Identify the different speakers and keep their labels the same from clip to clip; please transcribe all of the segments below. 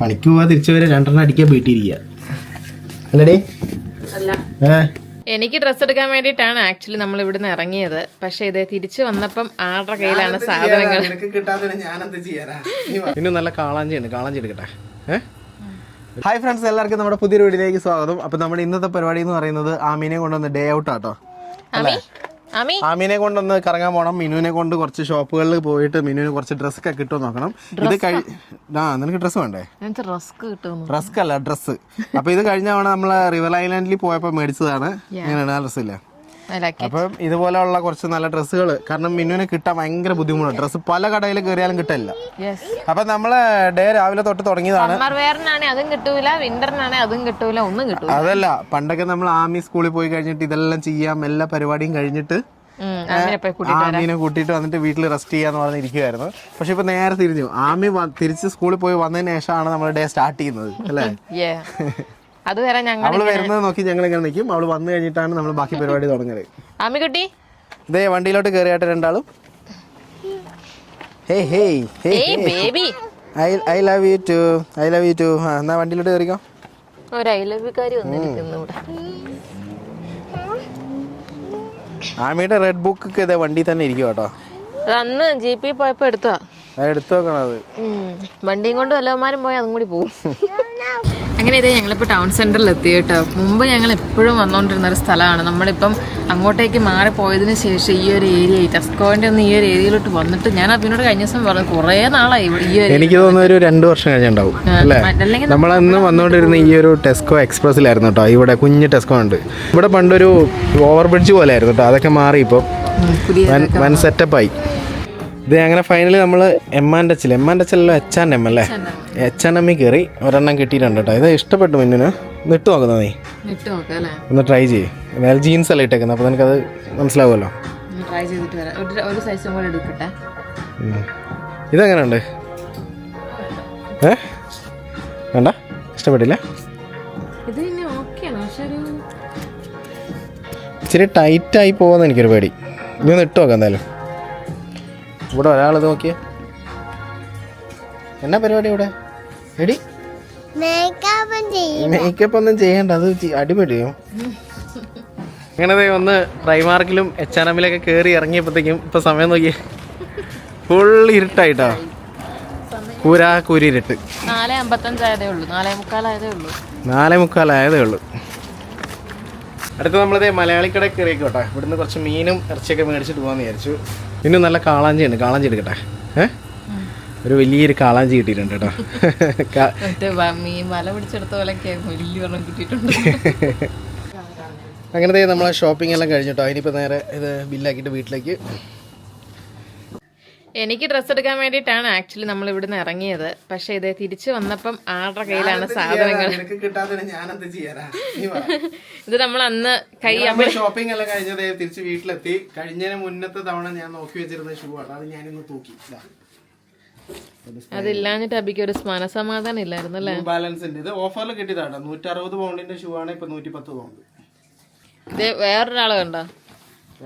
Speaker 1: പണിക്ക് പോവാ തിരിച്ചു വരെ രണ്ടെണ്ണം അടിക്കാൻ വീട്ടിരിക്കേ അല്ലടേ?
Speaker 2: അല്ല. എനിക്ക് ഡ്രസ്സ് എടുക്കാൻ വേണ്ടിയിട്ടാണ് ആക്ച്വലി നമ്മൾ ഇവിടുന്ന് ഇറങ്ങിയത്. പക്ഷെ ഇത് തിരിച്ചു വന്നപ്പം ആരുടെ കയ്യിലാണ് സാധനങ്ങൾ?
Speaker 1: ഇന്ന് നല്ല കാളാഞ്ചി ഉണ്ട്. കാളാഞ്ചി എടുക്കട്ടെ. ഹായ് ഫ്രണ്ട്സ് എല്ലാവർക്കും നമ്മുടെ പുതിയൊരു വീഡിയോയിലേക്ക് സ്വാഗതം. അപ്പൊ നമ്മുടെ ഇന്നത്തെ പരിപാടി എന്ന് പറയുന്നത് ആമീനെ കൊണ്ടുവന്ന ഡേ ഔട്ട് ആട്ടോ.
Speaker 2: അമി
Speaker 1: ആമീനെ കൊണ്ടൊന്ന് കറങ്ങാൻ പോകണം മിനുവിനെ കൊണ്ട് കുറച്ച് ഷോപ്പുകളിൽ പോയിട്ട് മിനുവിന് കുറച്ച് ഡ്രസ്സൊക്കെ കിട്ടുമോ നോക്കണം. ഇത് കഴി ആ നിനക്ക് ഡ്രസ് വേണ്ടേ? ഡ്രസ്സ് അല്ല ഡ്രസ് അപ്പൊ ഇത് കഴിഞ്ഞ തവണ നമ്മൾ റിവർ ഐലാൻഡിൽ പോയപ്പോ മേടിച്ചതാണ്. ഇങ്ങനെയാണ് ആ ഡ്രസ്സ് ഇല്ല? അപ്പം ഇതുപോലെയുള്ള കുറച്ച് നല്ല ഡ്രസ്സുകൾ കാരണം മിന്നുവിന് കിട്ടാൻ ഭയങ്കര ബുദ്ധിമുട്ടാണ്. ഡ്രസ്സ് പല കടയിൽ കയറിയാലും കിട്ടില്ല അപ്പൊ നമ്മൾ ഡേ രാവിലെ തൊട്ട് തുടങ്ങിയതാണ്.
Speaker 2: അതും കിട്ടൂല വിന്ററിനാണെ അതും കിട്ടൂല ഒന്നും കിട്ടൂല.
Speaker 1: അതല്ല പണ്ടൊക്കെ നമ്മൾ ആമി സ്കൂളിൽ പോയി കഴിഞ്ഞിട്ട് ഇതെല്ലാം ചെയ്യാം എല്ലാ പരിപാടിയും കഴിഞ്ഞിട്ട് ആമിനെ കൂട്ടിയിട്ട് വന്നിട്ട് വീട്ടിൽ റെസ്റ്റ് ചെയ്യാന്ന് പറഞ്ഞിരിക്കുവായിരുന്നു പക്ഷെ ഇപ്പൊ നേരെ തിരിഞ്ഞു. ആമി തിരിച്ച് സ്കൂളിൽ പോയി വന്നതിന് ശേഷമാണ് നമ്മൾ ഡേ സ്റ്റാർട്ട് ചെയ്യുന്നത് അല്ലേ.
Speaker 2: അതുവരെ ഞങ്ങൾ
Speaker 1: അവൾ വരുന്നത് നോക്കി ഞങ്ങൾ ഇങ്ങനെ നിൽക്കും അവൾ വന്നു കഴിഞ്ഞിട്ടാണ് നമ്മൾ ബാക്കി പരിപാടി തുടങ്ങൽ.
Speaker 2: അമ്മിക്കുട്ടി
Speaker 1: ഇതേ വണ്ടിയിലോട്ട് കയറിയായിട്ട് രണ്ടാളും. Hey hey
Speaker 2: hey baby.
Speaker 1: I I love you too I love you too. ആ എന്നാ വണ്ടിയിലോട്ട് കയറിക്കോ
Speaker 2: ഒരു കാരി വന്നിരിക്കുന്നു ഇവിടെ.
Speaker 1: ആമിയുടെ റെഡ് ബുക്ക് ഇതേ വണ്ടി തന്നെ ഇരിക്കും കേട്ടോ
Speaker 2: അന്ന് ജി പി പോയപ്പോ
Speaker 1: എടുത്തോ എടുത്തു വെക്കണം അത്.
Speaker 2: വണ്ടിയും കൊണ്ട് വല്ലവന്മാരും പോയി അതും കൂടി പോകും അങ്ങനെ ഇതേ ഞങ്ങളിപ്പോൾ ടൗൺ സെന്ററിൽ എത്തി കേട്ടോ? മുമ്പ് ഞങ്ങൾ എപ്പോഴും വന്നുകൊണ്ടിരുന്ന ഒരു സ്ഥലമാണ്. നമ്മളിപ്പം അങ്ങോട്ടേക്ക് മാറിപ്പോയതിന് ശേഷം ഈ ഒരു ഏരിയ ടെസ്കോവിന്റെ ഒന്ന് ഈ ഒരു ഏരിയയിലോട്ട് വന്നിട്ട് ഞാൻ അതിനോട് കഴിഞ്ഞ ദിവസം പറഞ്ഞു കുറേ നാളായി ഇവിടെ ഈ ഒരു
Speaker 1: എനിക്ക് തോന്നുന്നു ഒരു രണ്ട് വർഷം കഴിഞ്ഞുണ്ടാവും അല്ലേ?
Speaker 2: അല്ലെങ്കിൽ
Speaker 1: നമ്മളന്ന് വന്നുകൊണ്ടിരുന്ന ഈ ഒരു ടെസ്കോ എക്സ്പ്രസ്സിലായിരുന്നു കേട്ടോ. ഇവിടെ കുഞ്ഞ് ടെസ്കോ ഉണ്ട്. ഇവിടെ പണ്ടൊരു ഓവർ ബ്രിഡ്ജ് പോലെ ആയിരുന്നു കേട്ടോ. അതൊക്കെ മാറി ഇപ്പോൾ വൻ സെറ്റപ്പായി ഇത് അങ്ങനെ ഫൈനലി നമ്മൾ എം ആൻഡ് എച്ചിൽ എം ആൻഡ് എച്ചല്ലോ എച്ച് ആൻഡ് എം. അല്ലേ എച്ച് ആൻഡ് എമ്മിൽ കയറി ഒരെണ്ണം കിട്ടിയിട്ടുണ്ട് കേട്ടോ ഇത് ഇഷ്ടപ്പെട്ടു മിന്നിന്. നിട്ട് നോക്കുന്ന നീ ഒന്ന് ട്രൈ ചെയ്യ്. എന്നാലും ജീൻസ് അല്ല ഇട്ടേക്കുന്നത് അപ്പോൾ നിനക്കത് മനസ്സിലാവുമല്ലോ.
Speaker 2: ട്രൈ ചെയ്തിട്ട് വരാം. ഒരു ഒരു സൈസും കൂടെ എടുക്കട്ടെ.
Speaker 1: ഉം. ഇതെങ്ങനെയുണ്ട്? ഏ? വേണ്ട. ഇഷ്ടപ്പെട്ടില്ല? ഇച്ചിരി ടൈറ്റായി പോകുന്ന എനിക്കൊരു പേടി. നീ ഒന്ന് ഇട്ട് നോക്കാം എന്തായാലും. ഇവിടെ ഒരാൾ നോക്കിയ. എന്നാ പരിപാടി ഇവിടെ? എടി. മേക്കപ്പ് ഒന്നും ചെയ്യണ്ട അത് അടിപൊളിയോ അങ്ങനെ ദേ ഒന്ന് പ്രൈമാർക്കിലും എച്ച് ആൻ എമ്മിലൊക്കെ കയറി ഇറങ്ങിയപ്പോഴത്തേക്കും ഇപ്പൊ സമയം നോക്കി ഫുൾ ഇരുട്ടായിട്ടോ. കൂരാ കൂരിരുട്ട്.
Speaker 2: നാല് അമ്പത്തഞ്ചായതേ ഉള്ളൂ. നാലേ മുക്കാലായതേ ഉള്ളൂ.
Speaker 1: നാലേ മുക്കാലായതേ ഉള്ളൂ. അടുത്ത നമ്മളിതേ മലയാളിക്കട കയറിയേക്കോട്ടെ ഇവിടുന്ന് കുറച്ച് മീനും ഇറച്ചിയൊക്കെ മേടിച്ചിട്ട് പോകാമെന്ന് വിചാരിച്ചു. പിന്നെ നല്ല കാളാഞ്ചി ഉണ്ട്. കാളാഞ്ചി എടുക്കട്ടെ. ഏ? ഒരു വലിയൊരു കാളാഞ്ചി കിട്ടിയിട്ടുണ്ട് കേട്ടോ.
Speaker 2: പിടിച്ചെടുത്ത കിട്ടിയിട്ടുണ്ട്.
Speaker 1: അങ്ങനത്തെ നമ്മളെ ഷോപ്പിംഗ് എല്ലാം കഴിഞ്ഞിട്ടോ? അതിനിപ്പോൾ നേരെ ഇത് ബില്ലാക്കിയിട്ട് വീട്ടിലേക്ക്.
Speaker 2: എനിക്ക് ഡ്രസ്സ് എടുക്കാൻ വേണ്ടിയിട്ടാണ് ആക്ച്വലി നമ്മൾ ഇവിടുന്ന് ഇറങ്ങിയത്. പക്ഷെ ഇത് തിരിച്ചു വന്നപ്പം ആരുടെ കയ്യിലാണ് സാധനങ്ങൾ? ഇത് നമ്മൾ അന്ന് കൈ
Speaker 1: ഷോപ്പിംഗ് എല്ലാം കഴിഞ്ഞത് തിരിച്ച് വീട്ടിലെത്തി. കഴിഞ്ഞതിന് മുന്നത്തെ തവണ ഞാൻ നോക്കി വെച്ചിരുന്ന ഷൂ ആണ്. അത് ഞാനിന്ന് തൂക്കി.
Speaker 2: അതില്ലാഞ്ഞിട്ട് അബിക്ക് ഒരു മനസമാധാനം ഇല്ലായിരുന്നു അല്ലേ?
Speaker 1: ബാലൻസിന്റെ ബാലൻസ് ഉണ്ട്. ഇത് ഓഫറിൽ കിട്ടിയതാണ് നൂറ്റി അറുപത് പൗണ്ടിന്റെ ഷൂ ആണ് ഇപ്പൊ നൂറ്റി പത്ത് പൗണ്ട്
Speaker 2: ഇത് വേറൊരാൾ കണ്ടോ?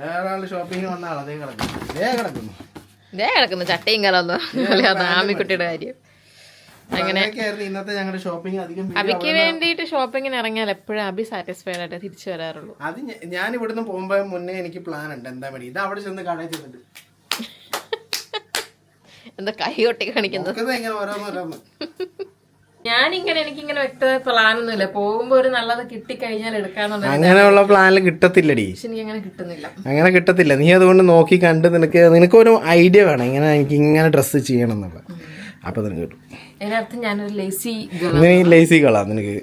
Speaker 1: വേറെ ആൾ ഷോപ്പിംഗ് വന്ന ആളതേ കിടക്കുന്നു. അതേ കിടക്കുന്നു.
Speaker 2: ഇതേ കിടക്കുന്നു. ചട്ടയും കലൊന്നും ആമിക്കുട്ടിയുടെ കാര്യം.
Speaker 1: അങ്ങനെ ഇന്നത്തെ ഞങ്ങളുടെ ഷോപ്പിംഗ് അധികം
Speaker 2: അബിക്ക് വേണ്ടിയിട്ട് ഷോപ്പിങ്ങിന് ഇറങ്ങിയാൽ എപ്പോഴും അബി സാറ്റിസ്ഫൈഡ് ആയിട്ട് തിരിച്ചു വരാറുള്ളൂ?
Speaker 1: അത് ഞാൻ ഇവിടുന്ന് പോകുമ്പോ മുന്നേ എനിക്ക് പ്ലാൻ ഉണ്ട്. എന്താ പണി? ഇത് അവിടെ ചെന്ന് കടയിൽ ചെന്നിട്ട്.
Speaker 2: എന്താ കൈ കൊട്ടി കാണിക്കുന്നത്?
Speaker 1: എങ്ങനെ ഓരോന്നോരോന്ന് ഓരോന്ന്.
Speaker 2: ഞാനിങ്ങനെ എനിക്കിങ്ങനെ വ്യക്തമായ പ്ലാനൊന്നുമില്ല. പോകുമ്പോ ഒരു നല്ലത് കിട്ടിക്കഴിഞ്ഞാൽ എടുക്കാന്നുള്ള
Speaker 1: അങ്ങനെയുള്ള പ്ലാനിൽ കിട്ടത്തില്ലടി.
Speaker 2: പക്ഷെ എനിക്ക് അങ്ങനെ കിട്ടുന്നില്ല.
Speaker 1: അങ്ങനെ കിട്ടത്തില്ല. നീ അതുകൊണ്ട് നോക്കി കണ്ട് നിനക്ക് നിനക്കൊരു ഐഡിയ വേണം. ഇങ്ങനെ എനിക്ക് ഇങ്ങനെ ഡ്രസ്സ് ചെയ്യണം എന്നുള്ള അപ്പൊ നിനക്ക് കിട്ടും.
Speaker 2: അതിനർത്ഥം ഞാനൊരു ലേസി
Speaker 1: നീ ലേസി കളാ നിനക്ക്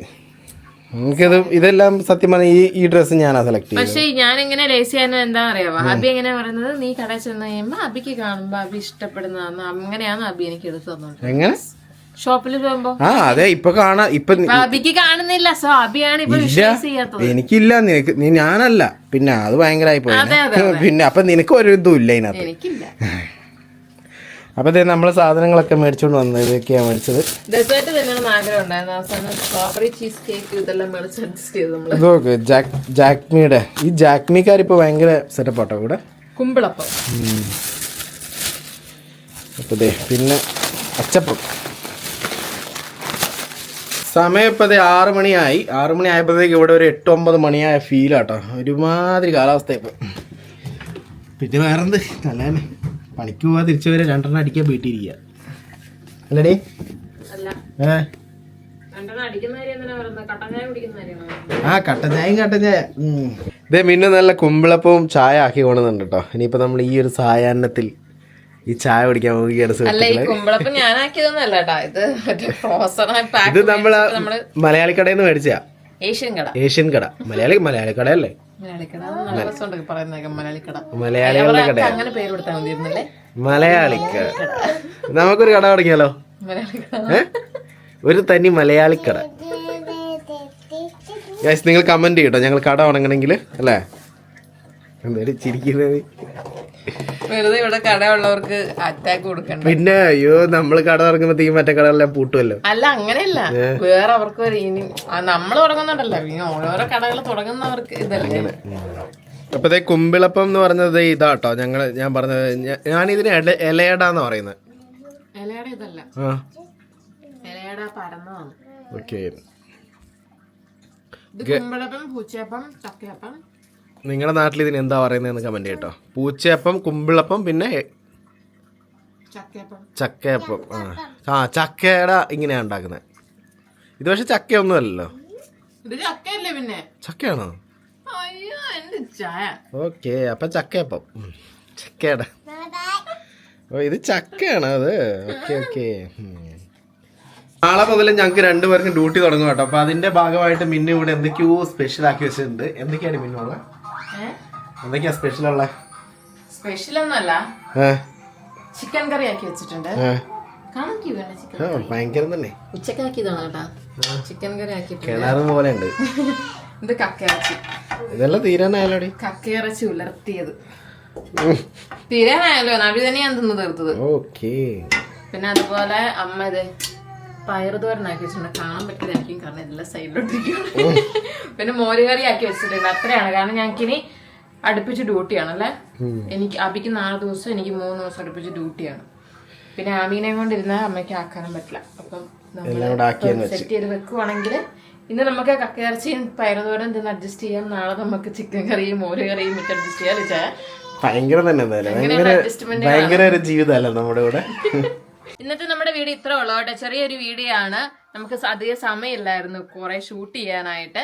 Speaker 1: എനിക്കത് ഇതെല്ലാം സത്യം പറഞ്ഞ ഈ ഈ ഡ്രസ്സ് ഞാനാ സെലക്ട് ചെയ്തത്.
Speaker 2: പക്ഷേ ഞാൻ എങ്ങനെ ലേസി ആയിരുന്നു എന്താ അറിയാവോ അബി എങ്ങനെ പറയുന്നത്? നീ കടയിൽ ചെന്ന് കഴിയുമ്പോ അബിക്ക് കാണുമ്പോ അബി ഇഷ്ടപ്പെടുന്നതാണ് അങ്ങനെയാണ് അബി എനിക്ക് എടുത്തു തന്നോണ്ട്
Speaker 1: എങ്ങനെ?
Speaker 2: ഷോപ്പിൽ പോകുമ്പോ?
Speaker 1: ആ അതെ ഇപ്പൊ കാണാ ഇപ്പൊ
Speaker 2: അബിക്ക് കാണുന്നില്ല. സോ അബിയാണ് ഇപ്പൊ വിഷ്വലൈസ് ചെയ്യാത്തത്
Speaker 1: എനിക്കില്ല നിനക്ക് നീ ഞാനല്ല. പിന്നെ അത് ഭയങ്കരമായി പോയി. പിന്നെ അപ്പൊ നിനക്ക് ഒരു ഇതും ഇല്ല ഇതിനകത്ത്.
Speaker 2: എനിക്കില്ല.
Speaker 1: അപ്പൊ ദേ നമ്മൾ സാധനങ്ങളൊക്കെ മേടിച്ചോണ്ട് വന്നത് ഇതൊക്കെയാ മേടിച്ചത്.
Speaker 2: ഡെസേർട്ട് തന്നെയാണ് ആഗ്രഹം ഉണ്ടായിരുന്നു അവസാനം സ്ട്രോബെറി ചീസ് കേക്ക് ഇതെല്ലാം മേടിച്ച് അഡ്ജസ്റ്റ് ചെയ്തു നമ്മൾ.
Speaker 1: ഇത് നോക്ക് ജാക്ക് ജാക്മിയുടെ ഈ ജാക്മിക്കാർ ഇപ്പൊ ഭയങ്കര സെറ്റപ്പ് ആട്ടോ ഇവിടെ?
Speaker 2: കുമ്പിളപ്പം.
Speaker 1: അപ്പൊ പിന്നെ അച്ചപ്പം. സമയം ഇപ്പോൾ ആറ് മണിയായി. ആറ് മണി ആയപ്പോഴത്തേക്ക് ഇവിടെ ഒരു എട്ട് ഒമ്പത് മണിയായ ഫീലാട്ടോ ഒരുമാതിരി കാലാവസ്ഥ ഇപ്പം. പിന്നെ വേറെന്ത്? നല്ലതന്നെ പണിക്ക് പോവാ തിരിച്ചു വരെ രണ്ടെണ്ണം അടിക്കാൻ വീട്ടിയിരിക്കുക അല്ലടി.
Speaker 2: അല്ല.
Speaker 1: ഏ? ആ കട്ടൻ ചായയും കട്ടൻ ചായ. ഇതേ പിന്നെ നല്ല കുമ്പിളപ്പവും ചായ ആക്കി കൊണ്ടുവന്നുണ്ട് കേട്ടോ. ഇനിയിപ്പോൾ നമ്മൾ ഈ ഒരു സായാഹ്നത്തിൽ ഈ ചായ കുടിക്കാൻ പോവുകയാണ്
Speaker 2: ഇത്
Speaker 1: നമ്മൾ മലയാളി കടയിൽ നിന്ന് മേടിച്ച
Speaker 2: ഏഷ്യൻ കട.
Speaker 1: ഏഷ്യൻ കട. മലയാളി മലയാളി കടയല്ലേ മലയാളികളുടെ കട മലയാളിക്കട. നമുക്കൊരു കട തുടങ്ങിയാലോ? ഒരു തനി മലയാളി കട നിങ്ങൾ കമന്റ് ചെയ്യട്ടോ. ഞങ്ങൾ കട തുടങ്ങണമെങ്കിൽ അല്ലേ? എന്തായാലും ചിരിക്കുന്നത്
Speaker 2: വെറുതെ ഇവിടെ കട ഉള്ളവർക്ക് അറ്റാക്ക് കൊടുക്കണ്ട.
Speaker 1: പിന്നെ അയ്യോ നമ്മൾ കട തുടങ്ങുമ്പോഴത്തേക്കും മറ്റേ കടകളെല്ലാം പൂട്ടുമല്ലോ
Speaker 2: അല്ല അങ്ങനെയല്ല. വേറെ അവർക്ക് ഒരു ഇനി നമ്മൾ തുടങ്ങുന്നുണ്ടല്ലോ. ഇനി ഓരോരോ കടകൾ തുടങ്ങുന്നവർക്ക് ഇതല്ലേ?
Speaker 1: അപ്പത്തേ കുമ്പിളപ്പം എന്ന് പറഞ്ഞത് ഇതാട്ടോ. ഞങ്ങൾ ഞാൻ പറഞ്ഞത് ഞാൻ ഞാനിതിന് ഇലയടാന്ന് പറയുന്നത്
Speaker 2: ഇലയട ഇതല്ല.
Speaker 1: ഇലയട
Speaker 2: ഇലയുടെ പരന്നതാണ്.
Speaker 1: ഓക്കെ.
Speaker 2: ഇത് കുമ്പിളപ്പം പൂച്ചയപ്പം ചക്കയപ്പം
Speaker 1: നിങ്ങളുടെ നാട്ടിൽ ഇതിന് എന്താ പറയുന്നതെന്ന് കമന്റ് കേട്ടോ പൂച്ചയപ്പം കുമ്പിളപ്പം പിന്നെ
Speaker 2: ചക്കയപ്പം.
Speaker 1: ആ. ആ ചക്കയുടെ ഇങ്ങനെയാണ് ഉണ്ടാക്കുന്നത് ഇത് പക്ഷെ ചക്കയൊന്നും അല്ലല്ലോ. ചക്കയാണോ? ഓക്കെ അപ്പൊ ചക്കയപ്പം. ചക്കയുടെ. ഓ ഇത് ചക്കയാണ് അത്. Okay okay. നാളെ മുതൽ ഞങ്ങൾക്ക് രണ്ടുപേർക്കും ഡ്യൂട്ടി തുടങ്ങും കേട്ടോ. അപ്പൊ അതിന്റെ ഭാഗമായിട്ട് മിന്നു ഇവിടെ എന്തൊക്കെയോ സ്പെഷ്യൽ ആക്കി വെച്ചിട്ടുണ്ട്. എന്തൊക്കെയാണ് മിന്നു ഉള്ളത് എന്തൊക്കെയാ സ്പെഷ്യൽ ഉള്ള
Speaker 2: സ്പെഷ്യൽ ഒന്നല്ല ചിക്കൻ കറി ആക്കി വെച്ചിട്ടുണ്ട് ചിക്കൻ
Speaker 1: ആ, ഭയങ്കരം തന്നെ.
Speaker 2: ഉച്ചക്കാക്കിയതാണ് കേട്ടാ. ചിക്കൻ കറി ആക്കിയിട്ടുണ്ട്.
Speaker 1: പോലെ ഉണ്ട്
Speaker 2: ഇത് കക്കയിറച്ചി.
Speaker 1: ഇതെല്ലാം തീരാനായാലോടി?
Speaker 2: കക്കയിറച്ചി ഉലർത്തിയത്. തിന്നു തീർത്തത്.
Speaker 1: ഓക്കെ.
Speaker 2: പിന്നെ അതുപോലെ അമ്മ ഇത് പയറുതോരനാക്കി വെച്ചിട്ടുണ്ട്. കാണാൻ പറ്റിയതായിരിക്കും കാരണം എല്ലാ സൈഡിലോട്ടിരിക്കും. പിന്നെ മോരുകറി ആക്കി വെച്ചിട്ടുണ്ട്. അത്രയാണ്. കാരണം ഞങ്ങൾക്കിനി അടുപ്പിച്ച് ഡ്യൂട്ടിയാണല്ലേ എനിക്ക് അബിക്ക് നാല് ദിവസം എനിക്ക് മൂന്ന് ദിവസം അടുപ്പിച്ച് ഡ്യൂട്ടിയാണ് പിന്നെ ആമീനെ കൊണ്ടിരുന്നാൽ അമ്മയ്ക്ക് ആക്കാനും പറ്റില്ല. അപ്പം
Speaker 1: നമ്മൾ വെച്ച്.
Speaker 2: സെറ്റ് ചെയ്ത് വെക്കുവാണെങ്കിൽ ഇന്ന് നമുക്ക് കക്കയിറച്ചിയും പയറുതോരം തിന്ന് അഡ്ജസ്റ്റ് ചെയ്യാം. നാളെ നമുക്ക് ചിക്കൻ കറിയും മോര് കറിയും ഇട്ട് അഡ്ജസ്റ്റ് ചെയ്യാൻ വെച്ചാൽ
Speaker 1: ഭയങ്കര തന്നെ എന്തായാലും. ഭയങ്കര ഭയങ്കര ഒരു ജീവിതമല്ല നമ്മുടെ കൂടെ?
Speaker 2: ഇന്നത്തെ നമ്മുടെ വീഡിയോ ഇത്ര ഉള്ളൂ കേട്ടോ. ചെറിയൊരു വീഡിയോ ആണ് നമുക്ക് അധികം സമയമില്ലായിരുന്നു കുറെ ഷൂട്ട് ചെയ്യാനായിട്ട്.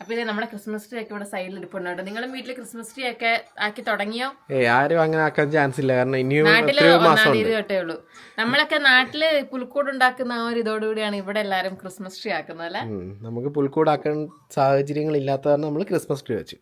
Speaker 2: അപ്പൊ ഇത് നമ്മുടെ ക്രിസ്മസ് ട്രീ ഒക്കെ ഇവിടെ സൈഡിൽ ഇരിപ്പുണ്ട്. കേട്ടോ നിങ്ങളും വീട്ടിൽ ക്രിസ്മസ് ട്രീ ഒക്കെ ആക്കി തുടങ്ങിയോ?
Speaker 1: ഏ ആരും അങ്ങനെ ആക്കാൻ ചാൻസ് ഇല്ല. കാരണം ഇനിയും നാട്ടിൽ
Speaker 2: ഒന്നാം തീയതി തൊട്ടേ ഉള്ളൂ. നമ്മളൊക്കെ നാട്ടിൽ പുൽക്കൂട് ഉണ്ടാക്കുന്ന ആ ഒരു ഇതോടുകൂടിയാണ് ഇവിടെ എല്ലാരും ക്രിസ്മസ് ട്രീ ആക്കുന്നത് അല്ലെ?
Speaker 1: നമുക്ക് പുൽക്കൂട് ആക്കാൻ സാഹചര്യങ്ങൾ ഇല്ലാത്ത കാരണം നമ്മൾ ക്രിസ്മസ് ട്രീ വെച്ചു.